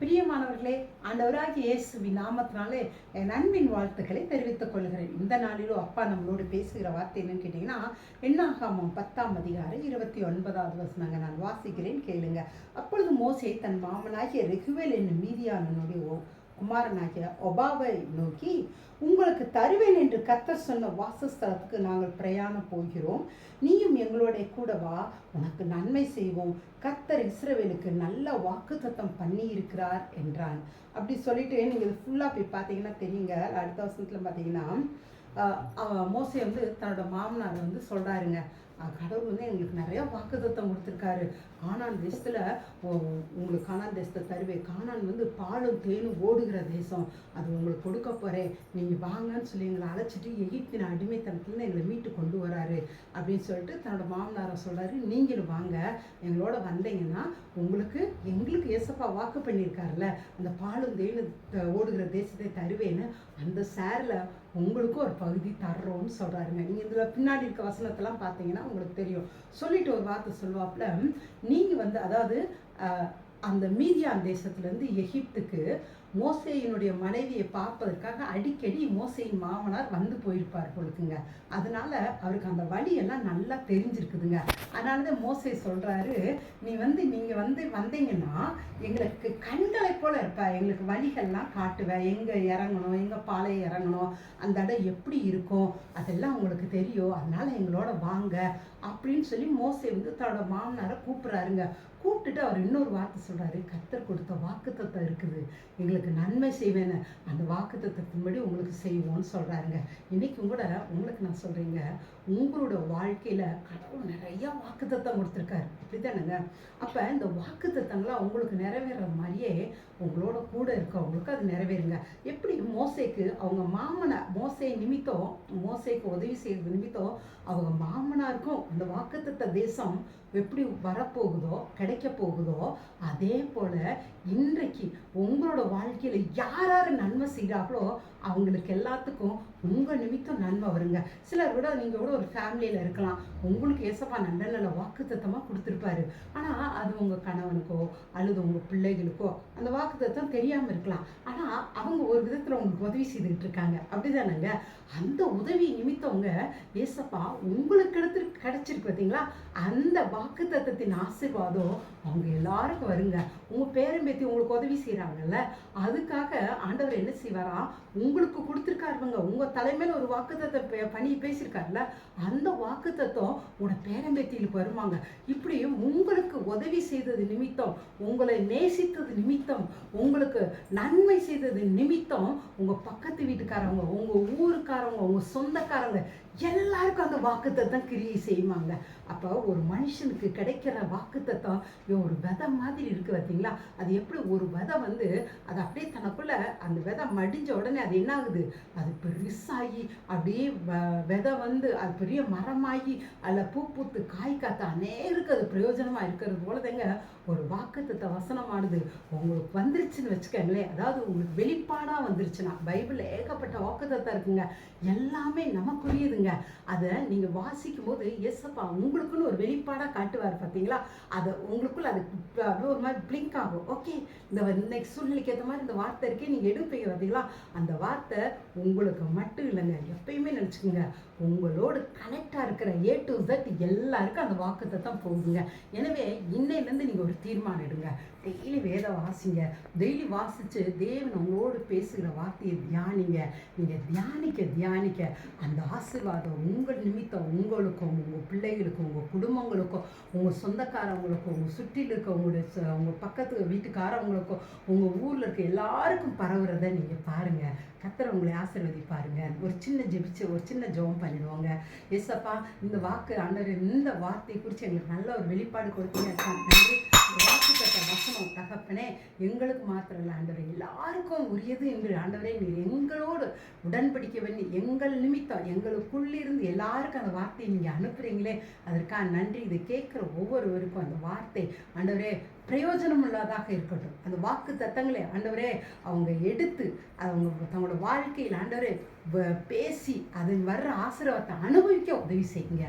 பிரியமானவர்களே ஆண்டவராகி இயேசுவி நாமத்தினாலே என் அன்பின் வாழ்த்துக்களை தெரிவித்துக் கொள்கிறேன். இந்த நாளிலும் அப்பா நம்மளோடு பேசுகிற வார்த்தை என்னன்னு கேட்டிங்கன்னா எண்ணாகாமம் பத்தாம் அதிகாரம் இருபத்தி ஒன்பதாவது வசனங்க நான் வாசிக்கிறேன் கேளுங்க. அப்பொழுது மோசை தன் மாமனாகிய ரெகுவேல் என்னும் மீதியானனுடைய ஓ- குமாரனாகிய ஒபாவை நோக்கி உங்களுக்கு தருவேன் என்று கத்தர் சொன்ன வாசஸ்தலத்துக்கு நாங்கள் பிரயாணம் போகிறோம். நீயும் எங்களுடைய கூட வா உனக்கு நன்மை செய்வோம். கர்த்தர் இஸ்ரவேலுக்கு நல்ல வாக்குத்தத்தம் பண்ணி இருக்கிறார் என்றான். அப்படி சொல்லிட்டு நீங்கள் இது ஃபுல்லாக போய் பார்த்தீங்கன்னா தெரியுங்க. அடுத்த வருஷத்தில் பார்த்தீங்கன்னா மோசை வந்து தன்னோட மாமனார் வந்து சொல்கிறாருங்க கடவுள் வந்து எங்களுக்கு நிறைய வாக்குதத்தம் கொடுத்துருக்காரு. கானான் தேசத்தில் உங்களுக்கு கானான் தேசத்தை தருவேன். கானான் வந்து பாலும் தேனும் ஓடுகிற தேசம். அது உங்களுக்கு கொடுக்க போகிறேன் நீங்கள் வாங்கன்னு சொல்லி எங்களை அழைச்சிட்டு எகிப்தின் அடிமைத்தனத்துலேருந்து எங்களை மீட்டு கொண்டு வராரு அப்படின்னு சொல்லிட்டு தன்னோட மாமனாரை சொல்கிறாரு நீங்களும் வாங்க. எங்களோட வந்தீங்கன்னா உங்களுக்கு எங்களுக்கு ஏசப்பா வாக்கு பண்ணியிருக்காருல்ல. அந்த பாலும் தேனு ஓடுகிற தேசத்தை தருவேன்னு அந்த சேரில் உங்களுக்கும் ஒரு பகுதி தர்றோம்னு சொல்கிறாருங்க நீங்கள் இதில் பின்னாடி இருக்க வசனத்தெல்லாம் பார்த்தீங்கன்னா உங்களுக்கு தெரியும். சொல்லிட்டு ஒரு வார்த்தை சொல்லுவாப்புல நீங்கள் வந்து அதாவது அந்த மீதியான் தேசத்துலேருந்து எகிப்துக்கு மோசையினுடைய மனைவியை பார்ப்பதற்காக அடிக்கடி மோசையின் மாமனார் வந்து போயிருப்பார் பொழுதுங்க அதனால அவருக்கு அந்த வழியெல்லாம் நல்லா தெரிஞ்சிருக்குதுங்க. அதனால தான் மோசை சொல்கிறாரு நீ வந்து நீங்கள் வந்து வந்தீங்கன்னா எங்களுக்கு கண்களை போல் இருப்ப. எங்களுக்கு வழிகள்லாம் காட்டுவேன் எங்கே இறங்கணும் எங்கே பாலை இறங்கணும். அந்த இடம் எப்படி இருக்கும்? அதெல்லாம் உங்களுக்கு தெரியும். அதனால எங்களோட வாங்க. அப்படின்னு சொல்லி மோசை வந்து தன்னோட மாமனாரை கூப்பிட்றாருங்க. கூப்பிட்டுட்டு அவர் இன்னொரு வார்த்தை சொல்கிறாரு கத்தர் கொடுத்த வாக்குத்தத்தம் இருக்குது. எங்களுக்கு நன்மை செய்வேன்னு அந்த வாக்குத்தத்தத்தின்படி உங்களுக்கு செய்வோம்னு சொல்கிறாருங்க இன்றைக்கும் கூட உங்களுக்கு நான் சொல்கிறீங்க உங்களோட வாழ்க்கையில் கடவுள் நிறையா வாக்கு தத்தம் கொடுத்துருக்காரு. அப்படிதானேங்க அப்போ இந்த வாக்குத்தத்தங்களாம் உங்களுக்கு நிறைவேற மாதிரியே உங்களோட கூட இருக்கவங்களுக்கு அது நிறைவேறுங்க. எப்படி மோசைக்கு அவங்க மாமனை மோசை நிமித்தம் மோசைக்கு உதவி செய்கிறது நிமித்தம் அவங்க மாமனாருக்கும் அந்த வாக்குத்தத்த தேசம் எப்படி வரப்போகுதோ கிடைக்க போகுதோ அதே போல் இன்றைக்கு உங்களோட வாழ்க்கை வாழ்க்கையில் யார் யார் நன்மை செய்கிறாங்களோ அவங்களுக்கு எல்லாத்துக்கும் உங்கள் நிமித்தம் நன்மை வருங்க. சிலர் கூட நீங்கள் கூட ஒரு ஃபேமிலியில் இருக்கலாம். உங்களுக்கு ஏசப்பா நல்ல நல்ல வாக்குத்தத்தமாக கொடுத்துருப்பாரு. ஆனால் அது உங்கள் கணவனுக்கோ அல்லது உங்கள் பிள்ளைகளுக்கோ அந்த வாக்குத்தத்தம் தெரியாமல் இருக்கலாம். ஆனால் அவங்க ஒரு விதத்தில் உங்களுக்கு உதவி செய்துக்கிட்டு இருக்காங்க. அப்படிதானங்க? அந்த உதவி நிமித்தவங்க ஏசப்பா உங்களுக்கு எடுத்து கிடச்சிருக்கு பார்த்தீங்களா அந்த வாக்கு தத்தத்தின் ஆசீர்வாதம் அவங்க எல்லாருக்கும் வருங்க. உங்கள் பேரம்பேத்தி உங்களுக்கு உதவி செய்கிறாங்கல்ல அதுக்காக ஆண்டவர் என்ன செய்வாரா? உங்களுக்கு கொடுத்துருக்காருங்க உங்கள் தலைமையில் ஒரு வாக்குத்தத்தை பண்ணி பேசியிருக்காருல்ல? அந்த வாக்குத்தத்தம் உன பேரம்பேத்திகளுக்கு வருவாங்க இப்படி உங்களுக்கு உதவி செய்தது நிமித்தம் உங்களை நேசித்தது நிமித்தம் உங்களுக்கு நன்மை செய்தது நிமித்தம் உங்கள் பக்கத்து வீட்டுக்காரவங்க உங்கள் ஊருக்காரவங்க உங்கள் சொந்தக்காரங்க எல்லாருக்கும் அந்த வாக்குத்தத்தம் கிரியை செய்வாங்க. அப்போ ஒரு மனுஷனுக்கு கிடைக்கிற வாக்குத்தத்தம் இவன் ஒரு விதை மாதிரி இருக்கு பார்த்தீங்களா அது எப்படி ஒரு விதை வந்து அது அப்படியே தனக்குள்ள அந்த விதை மடிஞ்ச உடனே அது என்ன ஆகுது அது பெருசாகி அப்படியே வ- விதை வந்து அது பெரிய மரமாகி அதில் பூ பூத்து காய் காத்த அநேருக்கு அது பிரயோஜனமாக இருக்கிறது போல தாங்க ஒரு வாக்குத்தத்த வசனமானது. உங்களுக்கு வந்துருச்சுன்னு வச்சுக்கோங்களேன். அதாவது உங்களுக்கு வெளிப்பாடாக வந்துருச்சுன்னா பைபிள் ஏகப்பட்ட வாக்குத்தத்தம் இருக்குங்க. எல்லாமே நமக்குரியதுங்க. அதை நீங்கள் வாசிக்கும் போது எஸ்அப்பா உங்களுக்குன்னு ஒரு வெளிப்பாடாக காட்டுவார் பார்த்தீங்களா அதை உங்களுக்குள்ள அது அப்படியே ஒரு மாதிரி பிளிங்க் ஆகும். ஓகே இந்த இன்னைக்கு சூழ்நிலைக்கு ஏற்ற மாதிரி இந்த வார்த்தை இருக்கே நீங்கள் எடுப்பீங்க பார்த்தீங்களா அந்த வார்த்தை உங்களுக்கு மட்டும் இல்லைங்க. எப்பயுமே நினச்சிக்கோங்க. உங்களோடு கனெக்டாக இருக்கிற ஏ டு Z எல்லாருக்கும் அந்த வாக்கத்தை தான் போகுதுங்க. எனவே இன்னையிலேருந்து நீங்கள் ஒரு தீர்மானம் எடுங்க. டெய்லி வேத வாசிங்க. டெய்லி வாசித்து தேவன் உங்களோடு பேசுகிற வார்த்தையை தியானிங்க. நீங்கள் தியானிக்க தியானிக்க அந்த ஆசீர்வாதம் உங்கள் நிமித்தம் உங்களுக்கும் உங்கள் பிள்ளைகளுக்கும் உங்கள் குடும்பங்களுக்கும் உங்கள் சொந்தக்காரவங்களுக்கும் உங்கள் சுற்றில் இருக்க உங்களுடைய ச- உங்கள் பக்கத்து வீட்டுக்காரவங்களுக்கும் உங்கள் ஊரில் இருக்க எல்லாருக்கும் பரவுறதை நீங்கள் பாருங்கள் கத்தர் உங்களை ஆசிர்வதிப்பாருங்க. ஒரு சின்ன ஜெபிச்சு ஒரு சின்ன ஜெபம் பண்ணிடுவோங்க. எஸ்அப்பா இந்த வாக்கு ஆண்டவர் இந்த வார்த்தையை குறித்து எங்களுக்கு நல்ல ஒரு வெளிப்பாடு கொடுத்தீங்க. நன்றி. இந்த வசனம் தகப்பனே எங்களுக்கு மாத்திரம் இல்லை ஆண்டவரே. எல்லாருக்கும் உரியது எங்கள் ஆண்டவரே. நீர் எங்களோடு உடன்படிக்க பண்ணி எங்கள் நிமித்தம் எங்களுக்குள்ளிருந்து எல்லாருக்கும் அந்த வார்த்தையை நீங்கள் அனுப்புகிறீங்களே அதற்காக நன்றி. இதை கேட்குற ஒவ்வொருவருக்கும் அந்த வார்த்தை ஆண்டவரே பிரயோஜனம் உள்ளதாக இருக்கட்டும். அந்த வாக்கு தத்தங்களை ஆண்டவரே அவங்க எடுத்து அவங்க தங்களோட வாழ்க்கையில் ஆண்டவரே பேசி அதன் வர்ற ஆசீர்வாதத்தை அனுபவிக்க உதவி செய்யுங்க.